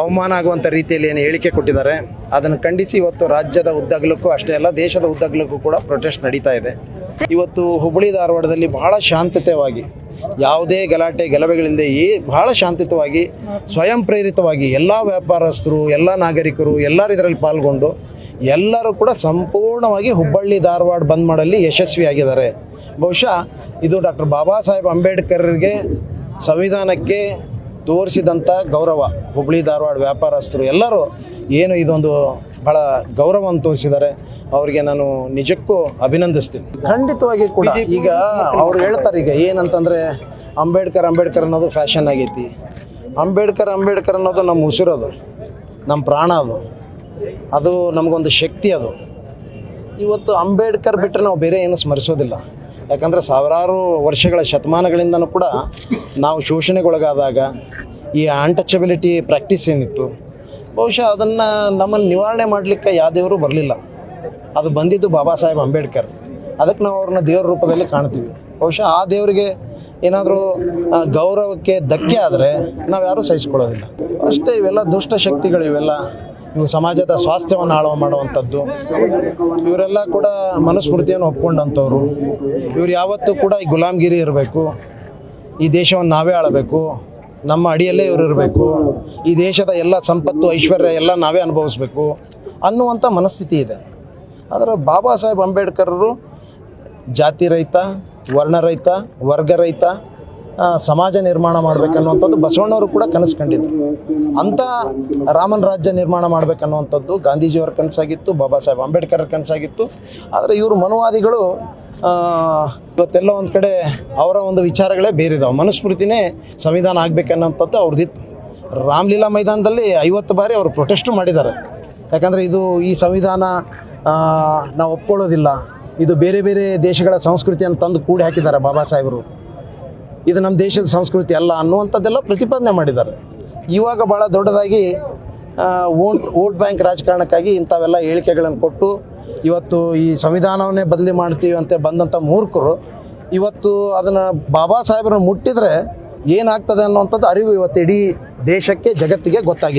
ಅವಮಾನ ಆಗುವಂಥ ರೀತಿಯಲ್ಲಿ ಏನು ಹೇಳಿಕೆ ಕೊಟ್ಟಿದ್ದಾರೆ. ಅದನ್ನು ಖಂಡಿಸಿ ಇವತ್ತು ರಾಜ್ಯದ ಉದ್ದಗಲಕ್ಕೂ ಅಷ್ಟೇ ಅಲ್ಲ, ದೇಶದ ಉದ್ದಗಲಕ್ಕೂ ಕೂಡ ಪ್ರೊಟೆಸ್ಟ್ ನಡೀತಾ ಇದೆ. ಇವತ್ತು ಹುಬ್ಬಳ್ಳಿ ಧಾರವಾಡದಲ್ಲಿ ಬಹಳ ಶಾಂತತೆವಾಗಿ ಯಾವುದೇ ಗಲಾಟೆ ಗಲಭೆಗಳಿಂದ ಈ ಬಹಳ ಶಾಂತಿತವಾಗಿ ಸ್ವಯಂ ಪ್ರೇರಿತವಾಗಿ ಎಲ್ಲ ವ್ಯಾಪಾರಸ್ಥರು, ಎಲ್ಲ ನಾಗರಿಕರು ಎಲ್ಲರೂ ಇದರಲ್ಲಿ ಪಾಲ್ಗೊಂಡು ಎಲ್ಲರೂ ಕೂಡ ಸಂಪೂರ್ಣವಾಗಿ ಹುಬ್ಬಳ್ಳಿ ಧಾರವಾಡ ಬಂದ್ ಮಾಡಲ್ಲಿ ಯಶಸ್ವಿಯಾಗಿದ್ದಾರೆ. ಬಹುಶಃ ಇದು ಡಾಕ್ಟರ್ ಬಾಬಾ ಸಾಹೇಬ್ ಅಂಬೇಡ್ಕರ್ಗೆ ಸಂವಿಧಾನಕ್ಕೆ ತೋರಿಸಿದಂಥ ಗೌರವ ಹುಬ್ಬಳ್ಳಿ ಧಾರವಾಡ ವ್ಯಾಪಾರಸ್ಥರು ಎಲ್ಲರೂ ಏನು ಇದೊಂದು ಬಹಳ ಗೌರವವನ್ನು ತೋರಿಸಿದ್ದಾರೆ. ಅವರಿಗೆ ನಾನು ನಿಜಕ್ಕೂ ಅಭಿನಂದಿಸ್ತೀನಿ. ಖಂಡಿತವಾಗಿ ಕೂಡ ಈಗ ಅವ್ರು ಹೇಳ್ತಾರೆ ಈಗ ಏನಂತಂದರೆ ಅಂಬೇಡ್ಕರ್ ಅಂಬೇಡ್ಕರ್ ಅನ್ನೋದು ಫ್ಯಾಷನ್ ಆಗೈತಿ. ಅಂಬೇಡ್ಕರ್ ಅಂಬೇಡ್ಕರ್ ಅನ್ನೋದು ನಮ್ಮ ಉಸಿರೋದು ನಮ್ಮ ಪ್ರಾಣ ಅದು. ಅದು ನಮಗೊಂದು ಶಕ್ತಿ ಅದು. ಇವತ್ತು ಅಂಬೇಡ್ಕರ್ ಬಿಟ್ಟರೆ ನಾವು ಬೇರೆ ಏನು ಸ್ಮರಿಸೋದಿಲ್ಲ. ಯಾಕಂದರೆ ಸಾವಿರಾರು ವರ್ಷಗಳ ಶತಮಾನಗಳಿಂದನೂ ಕೂಡ ನಾವು ಶೋಷಣೆಗೊಳಗಾದಾಗ ಈ ಅನ್ಟಚಬಿಲಿಟಿ ಪ್ರಾಕ್ಟೀಸ್ ಏನಿತ್ತು, ಬಹುಶಃ ಅದನ್ನು ನಮ್ಮನ್ನು ನಿವಾರಣೆ ಮಾಡಲಿಕ್ಕೆ ಯಾವ ದೇವರು ಬರಲಿಲ್ಲ. ಅದು ಬಂದಿದ್ದು ಬಾಬಾ ಸಾಹೇಬ್ ಅಂಬೇಡ್ಕರ್. ಅದಕ್ಕೆ ನಾವು ಅವ್ರನ್ನ ದೇವ್ರ ರೂಪದಲ್ಲಿ ಕಾಣ್ತೀವಿ. ಬಹುಶಃ ಆ ದೇವರಿಗೆ ಏನಾದರೂ ಗೌರವಕ್ಕೆ ಧಕ್ಕೆ ಆದರೆ ನಾವು ಯಾರೂ ಸಹಿಸ್ಕೊಳ್ಳೋದಿಲ್ಲ. ಅಷ್ಟೇ ಇವೆಲ್ಲ ದುಷ್ಟ ಶಕ್ತಿಗಳು ಇವೆಲ್ಲ ಇವು ಸಮಾಜದ ಸ್ವಾಸ್ಥ್ಯವನ್ನು ಹಾಳು ಮಾಡುವಂಥದ್ದು. ಇವರೆಲ್ಲ ಕೂಡ ಮನುಸ್ಮೃತಿಯನ್ನು ಒಪ್ಕೊಂಡಂಥವ್ರು. ಇವ್ರು ಯಾವತ್ತೂ ಕೂಡ ಈ ಗುಲಾಮ್ಗಿರಿ ಇರಬೇಕು. ಈ ದೇಶವನ್ನು ನಾವೇ ಆಳಬೇಕು. ನಮ್ಮ ಅಡಿಯಲ್ಲೇ ಇವರು ಇರಬೇಕು. ಈ ದೇಶದ ಎಲ್ಲ ಸಂಪತ್ತು ಐಶ್ವರ್ಯ ಎಲ್ಲ ನಾವೇ ಅನುಭವಿಸ್ಬೇಕು ಅನ್ನುವಂಥ ಮನಸ್ಥಿತಿ ಇದೆ. ಆದರೆ ಬಾಬಾ ಸಾಹೇಬ್ ಅಂಬೇಡ್ಕರ್ರು ಜಾತಿ ರಹಿತ ವರ್ಣ ರಹಿತ ವರ್ಗ ರಹಿತ ಆ, ಸಮಾಜ ನಿರ್ಮಾಣ ಮಾಡಬೇಕನ್ನುವಂಥದ್ದು ಬಸವಣ್ಣವರು ಕೂಡ ಕನಸು ಕಂಡಿದ್ದರು ಅಂಥ ರಾಮನ ರಾಜ್ಯ ನಿರ್ಮಾಣ ಮಾಡಬೇಕನ್ನುವಂಥದ್ದು ಗಾಂಧೀಜಿಯವರ ಕನಸಾಗಿತ್ತು, ಬಾಬಾ ಸಾಹೇಬ್ ಅಂಬೇಡ್ಕರ್ ಕನಸಾಗಿತ್ತು. ಆದರೆ ಇವರು ಮನುವಾದಿಗಳು ಇವತ್ತೆಲ್ಲ ಒಂದು ಕಡೆ ಅವರ ಒಂದು ವಿಚಾರಗಳೇ ಬೇರಿದಾವೆ. ಮನುಸ್ಮೃತಿನೇ ಸಂವಿಧಾನ ಆಗಬೇಕನ್ನೋಂಥದ್ದು ಅವ್ರದ್ದಿತ್ತು ರಾಮಲೀಲಾ ಮೈದಾನದಲ್ಲಿ ಐವತ್ತು ಬಾರಿ ಅವರು ಪ್ರೊಟೆಸ್ಟು ಮಾಡಿದ್ದಾರೆ. ಯಾಕಂದರೆ ಇದು ಈ ಸಂವಿಧಾನ ನಾವು ಒಪ್ಕೊಳ್ಳೋದಿಲ್ಲ. ಇದು ಬೇರೆ ಬೇರೆ ದೇಶಗಳ ಸಂಸ್ಕೃತಿಯನ್ನು ತಂದು ಕೂಡಿ ಹಾಕಿದ್ದಾರೆ ಬಾಬಾ ಸಾಹೇಬರು. ಇದು ನಮ್ಮ ದೇಶದ ಸಂಸ್ಕೃತಿ ಅಲ್ಲ ಅನ್ನುವಂಥದ್ದೆಲ್ಲ ಪ್ರತಿಪಾದನೆ ಮಾಡಿದ್ದಾರೆ. ಇವಾಗ ಭಾಳ ದೊಡ್ಡದಾಗಿ ಓಟ್ ವೋಟ್ ಬ್ಯಾಂಕ್ ರಾಜಕಾರಣಕ್ಕಾಗಿ ಇಂಥವೆಲ್ಲ ಹೇಳಿಕೆಗಳನ್ನು ಕೊಟ್ಟು, ಇವತ್ತು ಈ ಸಂವಿಧಾನವನ್ನೇ ಬದಲಿ ಮಾಡ್ತೀವಿ ಅಂತ ಬಂದಂಥ ಮೂರ್ಖರು, ಇವತ್ತು ಅದನ್ನು ಬಾಬಾ ಸಾಹೇಬರನ್ನು ಮುಟ್ಟಿದರೆ ಏನಾಗ್ತದೆ ಅನ್ನುವಂಥದ್ದು ಅರಿವು ಇವತ್ತು ಇಡೀ ದೇಶಕ್ಕೆ, ಜಗತ್ತಿಗೆ ಗೊತ್ತಾಗಿದೆ.